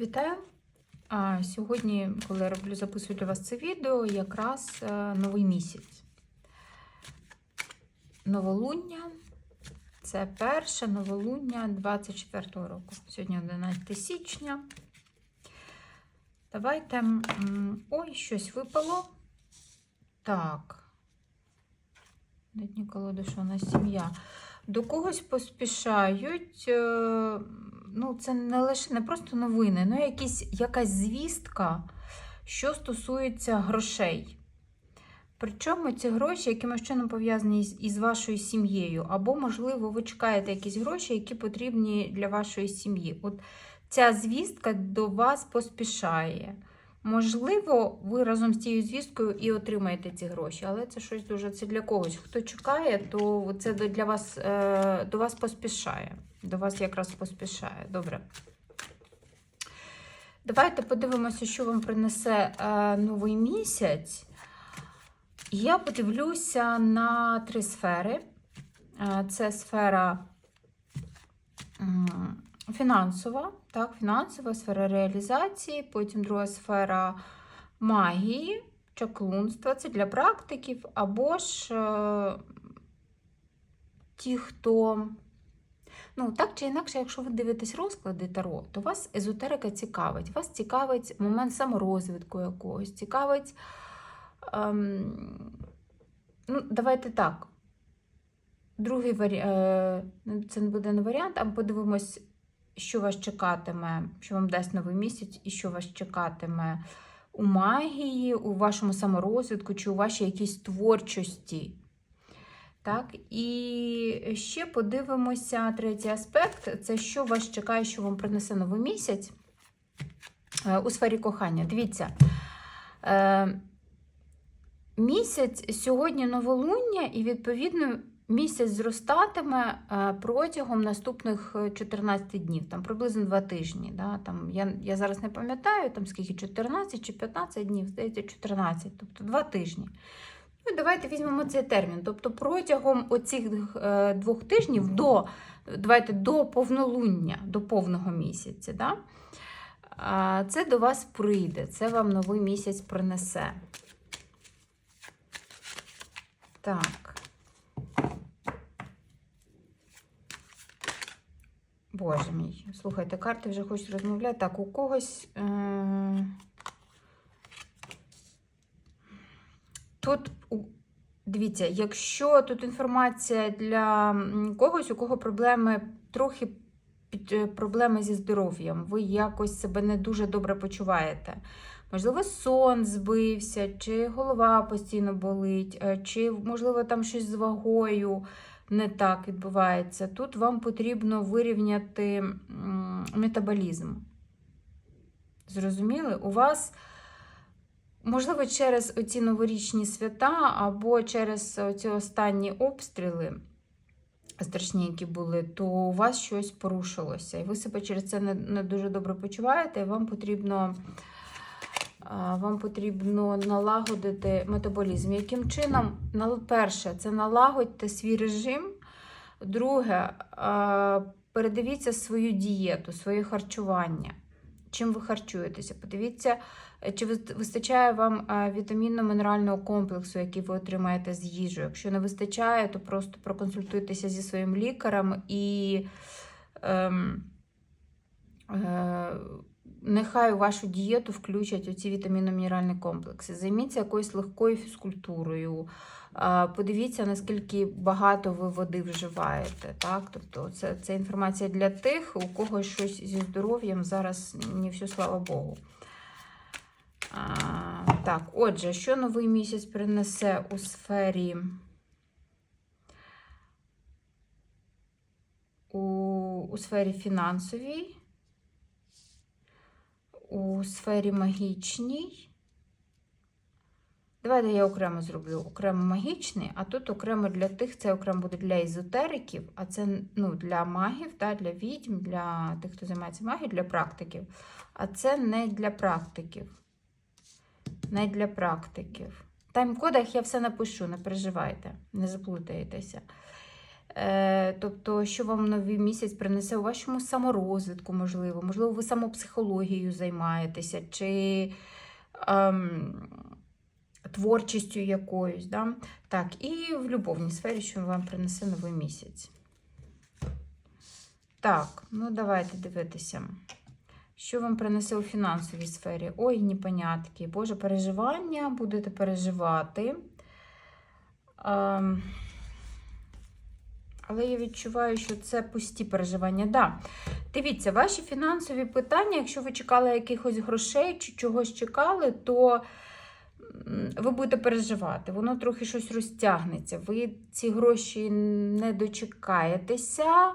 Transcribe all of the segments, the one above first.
Вітаю! А, Сьогодні, коли я роблю записую для вас це відео, якраз е, новий місяць. Новолуння. Це перше новолуння 24-го року. Сьогодні 11 січня. Давайте. Ой, щось випало. Так. На дні колоди, що у нас сім'я. До когось поспішають. Ну, це не лише не просто новини, ну якісь, якась звістка, що стосується грошей. Причому ці гроші якимось чином пов'язані із вашою сім'єю, або, можливо, ви чекаєте якісь гроші, які потрібні для вашої сім'ї. От ця звістка до вас поспішає. Можливо, ви разом з цією звісткою і отримаєте ці гроші, але це щось дуже це для когось. Хто чекає, то це для вас е, до вас поспішає. До вас якраз поспішає. Добре. Давайте подивимося, що вам принесе е, новий місяць. Я подивлюся на три сфери. Е, Це сфера фінансова, так, фінансова сфера реалізації, потім друга сфера магії, чаклунства. Це для практиків, або ж е, ті, хто. Ну, так чи інакше, якщо ви дивитесь розклади Таро, то вас езотерика цікавить. Вас цікавить момент саморозвитку якогось, цікавить. Ем, ну, давайте так. Другий варіант, це не буде не варіант, а ми подивимось, що вас чекатиме, що вам дасть новий місяць, і що вас чекатиме у магії, у вашому саморозвитку чи у вашій якійсь творчості. Так, і ще подивимося третій аспект: це що вас чекає, що вам принесе новий місяць е, у сфері кохання. Дивіться. Е, Місяць сьогодні новолуння, і, відповідно, місяць зростатиме е, протягом наступних е, 14 днів, там приблизно 2 тижні. Да? Там, я, я зараз не пам'ятаю, там скільки 14 чи 15 днів, здається, 14, тобто 2 тижні. Ну, давайте візьмемо цей термін. Тобто протягом оцих е, двох тижнів до, давайте, до повнолуння, до повного місяця, да? це до вас прийде, це вам новий місяць принесе. Так. Боже мій, слухайте, карти вже хочуть розмовляти. Так, у когось. Е... Тут, дивіться, якщо тут інформація для когось, у кого проблеми трохи під- е, проблеми зі здоров'ям, ви якось себе не дуже добре почуваєте. Можливо, сон збився, чи голова постійно болить, е, чи, можливо, там щось з вагою не так відбувається. Тут вам потрібно вирівняти метаболізм. Зрозуміли? У вас, можливо, через оці новорічні свята або через оці останні обстріли. Страшні, які були, то у вас щось порушилося, і ви себе через це не, дуже добре почуваєте, і вам потрібно вам потрібно налагодити метаболізм. Яким чином? Перше, це налагодьте свій режим. Друге, передивіться свою дієту, своє харчування. Чим ви харчуєтеся? Подивіться, чи вистачає вам вітамінно-мінерального комплексу, який ви отримаєте з їжею. Якщо не вистачає, то просто проконсультуйтеся зі своїм лікарем і. Ем, е, Нехай у вашу дієту включать оці вітамінно-мінеральні комплекси. Займіться якоюсь легкою фізкультурою. Подивіться, наскільки багато ви води вживаєте. Так? Тобто це, це інформація для тих, у кого щось зі здоров'ям зараз не все, слава Богу. А, так, отже, що новий місяць принесе у сфері у, у сфері фінансовій? У сфері магічній. Давайте я окремо зроблю окремо магічний, а тут окремо для тих, це окремо буде для езотериків, а це ну, для магів, та, для відьм, для тих, хто займається магією, для практиків. А це не для практиків. Не для практиків. В тайм-кодах я все напишу, не переживайте, не заплутаєтеся. Е, тобто, що вам новий місяць принесе у вашому саморозвитку, можливо, можливо, ви самопсихологією займаєтеся, чи ем, творчістю якоюсь. Да? Так, і в любовній сфері, що вам принесе новий місяць. Так, ну давайте дивитися. Що вам принесе у фінансовій сфері? Ой, непонятки. Боже, переживання, будете переживати. Ем, але я відчуваю, що це пусті переживання. Да. Дивіться, ваші фінансові питання, якщо ви чекали якихось грошей чи чогось чекали, то ви будете переживати. Воно трохи щось розтягнеться. Ви ці гроші не дочекаєтеся,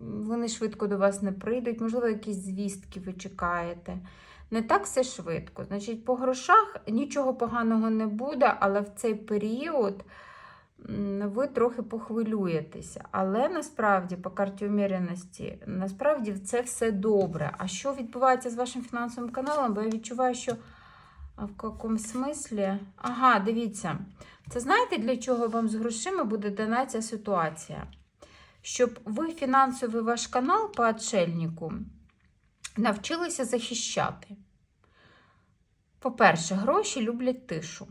вони швидко до вас не прийдуть, можливо, якісь звістки ви чекаєте. Не так все швидко. Значить, по грошах нічого поганого не буде, але в цей період ви трохи похвилюєтеся. Але насправді, по карті уміряності, насправді це все добре. А що відбувається з вашим фінансовим каналом? Бо я відчуваю, що в якому смислі? Ага, дивіться. Це знаєте, для чого вам з грошима буде дана ця ситуація? Щоб ви фінансовий ваш канал по отшельнику навчилися захищати. По-перше, гроші люблять тишу.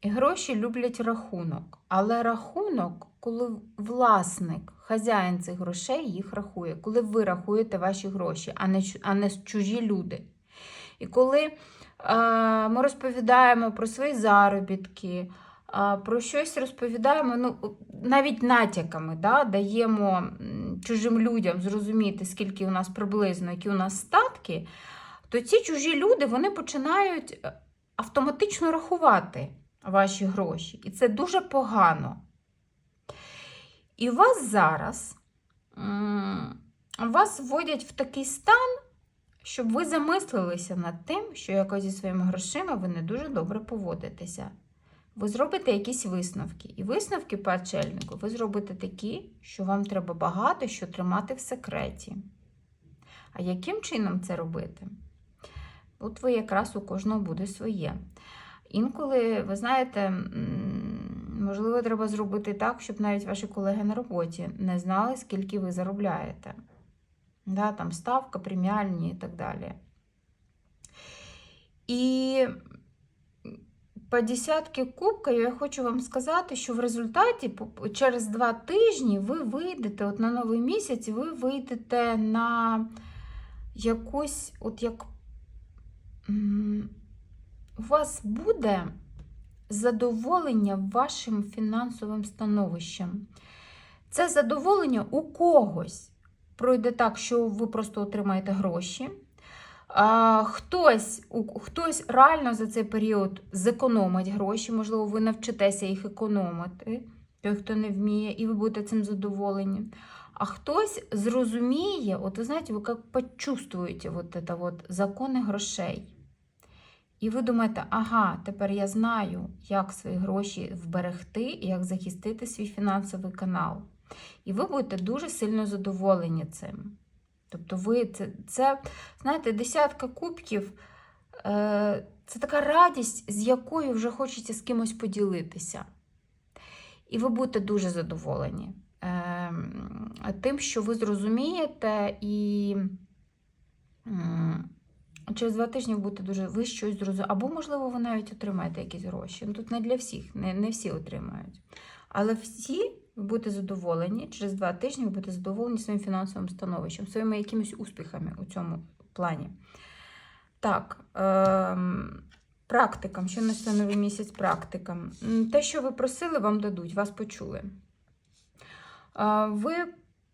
І гроші люблять рахунок. Але рахунок, коли власник, хазяїн цих грошей їх рахує, коли ви рахуєте ваші гроші, а не, а не чужі люди. І коли е, ми розповідаємо про свої заробітки, е, про щось розповідаємо, ну, навіть натяками да, даємо чужим людям зрозуміти, скільки у нас приблизно, які у нас статки, то ці чужі люди вони починають е, автоматично рахувати ваші гроші. І це дуже погано. І вас зараз вас вводять в такий стан, щоб ви замислилися над тим, що якось зі своїми грошима ви не дуже добре поводитеся. Ви зробите якісь висновки. І висновки по отшельнику ви зробите такі, що вам треба багато що тримати в секреті. А яким чином це робити? От ви якраз у кожного буде своє. Інколи, ви знаєте, можливо, треба зробити так, щоб навіть ваші колеги на роботі не знали, скільки ви заробляєте. Да, там ставка, преміальні і так далі. І по десятки кубків я хочу вам сказати, що в результаті через два тижні ви вийдете, от на новий місяць, ви вийдете на якусь, от як у вас буде задоволення вашим фінансовим становищем. Це задоволення у когось пройде так, що ви просто отримаєте гроші. А, хтось, хтось реально за цей період зекономить гроші, можливо, ви навчитеся їх економити, той, хто не вміє, і ви будете цим задоволені. А хтось зрозуміє, от ви знаєте, ви як почувствуєте вот это вот закони грошей. І ви думаєте, ага, тепер я знаю, як свої гроші вберегти і як захистити свій фінансовий канал. І ви будете дуже сильно задоволені цим. Тобто, ви це, це знаєте, десятка кубків е, це така радість, з якою вже хочеться з кимось поділитися. І ви будете дуже задоволені е, тим, що ви зрозумієте, і м, через два тижні будете дуже ви щось зрозумієте. Або, можливо, ви навіть отримаєте якісь гроші. Ну, Тут не для всіх, не, не всі отримають. Але всі ви будете задоволені. Через два тижні ви будете задоволені своїм фінансовим становищем, своїми якимись успіхами у цьому плані. Так, ем, практикам, що несе новий місяць практикам. Те, що ви просили, вам дадуть, вас почули. Е, Ви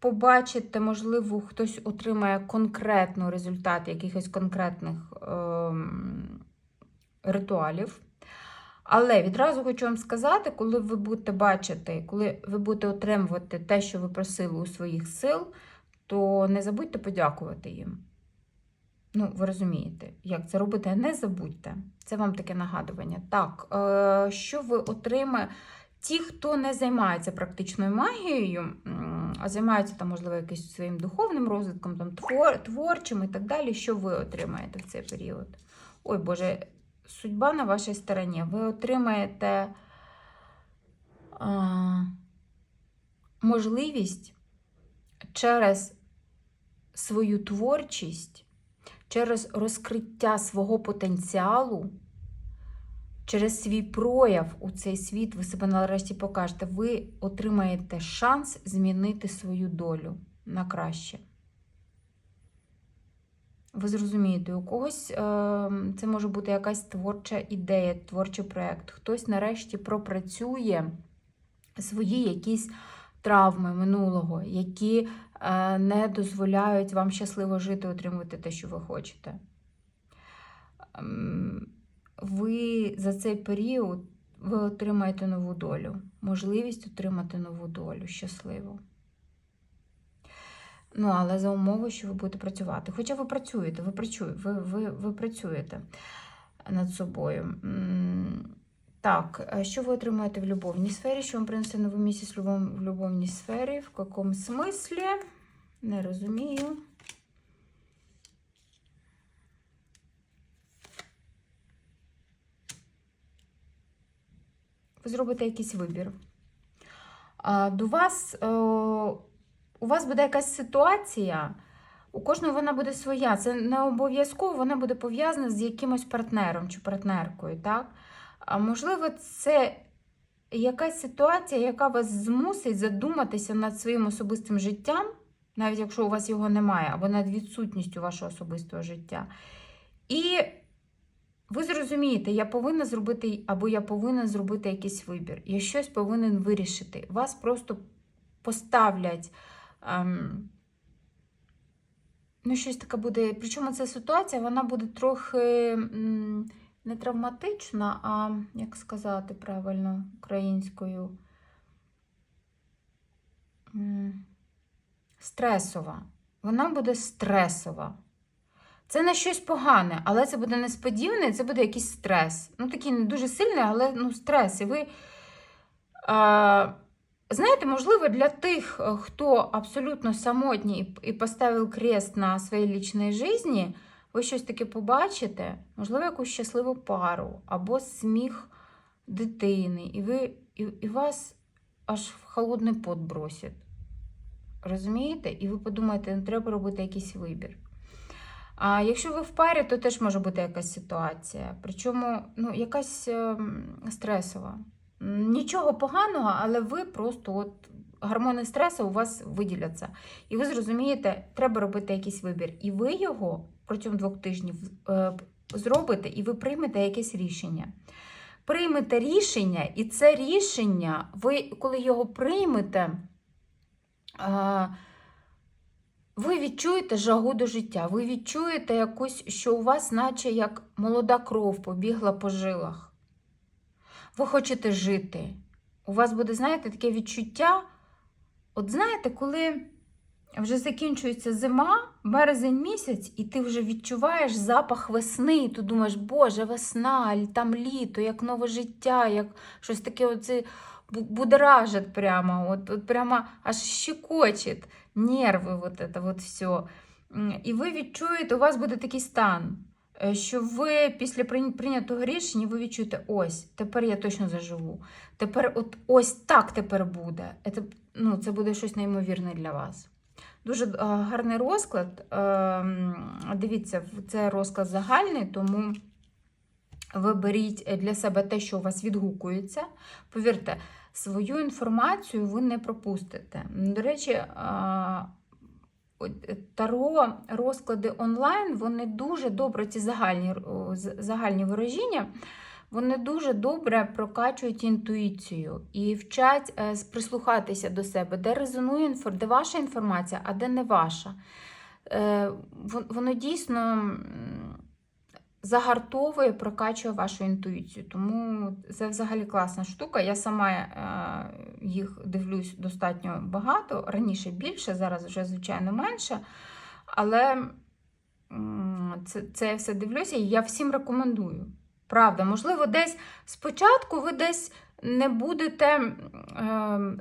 побачите, можливо, хтось отримає конкретний результат якихось конкретних ем, ритуалів. Але відразу хочу вам сказати, коли ви будете бачити, коли ви будете отримувати те, що ви просили у своїх сил, то не забудьте подякувати їм. Ну, ви розумієте, як це робити, не забудьте. Це вам таке нагадування. Так, е, що ви отримаєте? Ті, хто не займається практичною магією, а займаються там, можливо, якимось своїм духовним розвитком, там, твор, творчим і так далі, що ви отримаєте в цей період? Ой, Боже, судьба на вашій стороні. Ви отримаєте а, можливість через свою творчість, через розкриття свого потенціалу, через свій прояв у цей світ, ви себе нарешті покажете, ви отримаєте шанс змінити свою долю на краще. Ви зрозумієте, у когось е, це може бути якась творча ідея, творчий проєкт. Хтось нарешті пропрацює свої якісь травми минулого, які е, не дозволяють вам щасливо жити, отримувати те, що ви хочете. Ви за цей період ви отримаєте нову долю, можливість отримати нову долю щасливо. Ну, але за умови, що ви будете працювати. Хоча ви працюєте, ви працюєте, ви, ви, ви працюєте над собою. Так, що ви отримаєте в любовній сфері? Що вам принесе новий місяць в любовній сфері? В якому смислі? Не розумію. Ви зробите якийсь вибір. До вас, е, у вас буде якась ситуація, у кожного вона буде своя. Це не обов'язково вона буде пов'язана з якимось партнером чи партнеркою. Так? А можливо, це якась ситуація, яка вас змусить задуматися над своїм особистим життям, навіть якщо у вас його немає, або над відсутністю вашого особистого життя. І ви зрозумієте, я повинна зробити, або я повинна зробити якийсь вибір. Я щось повинен вирішити. Вас просто поставлять. Ем, ну, щось таке буде. Причому ця ситуація вона буде трохи не травматична, а як сказати правильно українською. Стресова. Вона буде стресова. Це не щось погане, але це буде несподіване, це буде якийсь стрес. Ну, такий не дуже сильний, але ну, стрес. І ви. А, знаєте, можливо, для тих, е, хто абсолютно самотній і- поставив крест на своїй лічній житті, ви щось таке побачите, можливо, якусь щасливу пару або сміх дитини, і ви, і, і вас аж в холодний пот бросять. Розумієте? І ви подумаєте, ну, треба робити якийсь вибір. А якщо ви в парі, то теж може бути якась ситуація. Причому ну, якась ем, стресова. Нічого поганого, але ви просто от гормони стресу у вас виділяться. І ви зрозумієте, треба робити якийсь вибір. І ви його протягом двох тижнів е, зробите, і ви приймете якесь рішення. Приймете рішення, і це рішення, ви коли його приймете. Ви відчуєте жагу до життя, ви відчуєте якусь, що у вас, наче як молода кров побігла по жилах. Ви хочете жити. У вас буде, знаєте, таке відчуття. От знаєте, коли вже закінчується зима, березень місяць, і ти вже відчуваєш запах весни, і ти думаєш, Боже, весна, там літо, як нове життя, як щось таке оце бу- будоражить прямо, от, от прямо аж щекочет нерви, вот это вот все. І ви відчуєте, у вас буде такий стан, що ви після прийнятого рішення ви відчуєте, ось, тепер я точно заживу. Тепер от ось так тепер буде. Це, ну, це буде щось неймовірне для вас. Дуже гарний розклад. Е, Дивіться, це розклад загальний, тому ви беріть для себе те, що у вас відгукується. Повірте, свою інформацію ви не пропустите. До речі, от, е, таро розклади онлайн, вони дуже добре, ці загальні, загальні ворожіння, вони дуже добре прокачують інтуїцію і вчать е, прислухатися до себе, де резонує де ваша інформація, а де не ваша. Е, Воно дійсно загартовує, прокачує вашу інтуїцію. Тому це взагалі класна штука. Я сама е, їх дивлюсь достатньо багато, раніше більше, зараз вже, звичайно, менше. Але це, це я все дивлюся, і я всім рекомендую. Правда, можливо, десь спочатку ви десь не будете, е,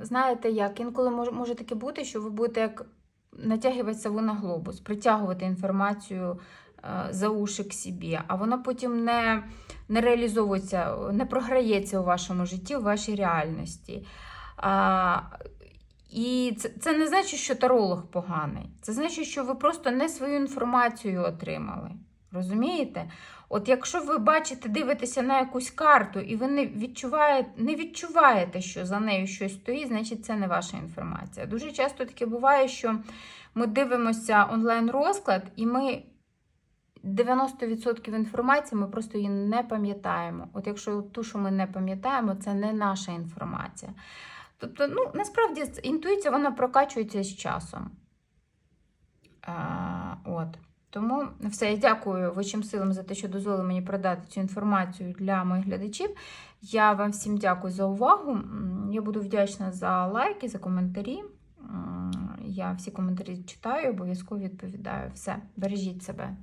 знаєте як, інколи може, може таке бути, що ви будете як натягувати сову на глобус, притягувати інформацію за уші к собі, а воно потім не, не реалізовується, не програється у вашому житті, у вашій реальності. А, І це, це не значить, що таролог поганий. Це значить, що ви просто не свою інформацію отримали. Розумієте? От якщо ви бачите, дивитеся на якусь карту, і ви не відчуваєте, не відчуваєте, що за нею щось стоїть, значить це не ваша інформація. Дуже часто таке буває, що ми дивимося онлайн-розклад, і ми 90% інформації ми просто її не пам'ятаємо. От якщо ту, що ми не пам'ятаємо, це не наша інформація. Тобто, ну, насправді інтуїція вона прокачується з часом. А, от. Тому все, я дякую вищим силам за те, що дозволили мені продати цю інформацію для моїх глядачів. Я вам всім дякую за увагу. Я буду вдячна за лайки, за коментарі. Я всі коментарі читаю, обов'язково відповідаю. Все, бережіть себе.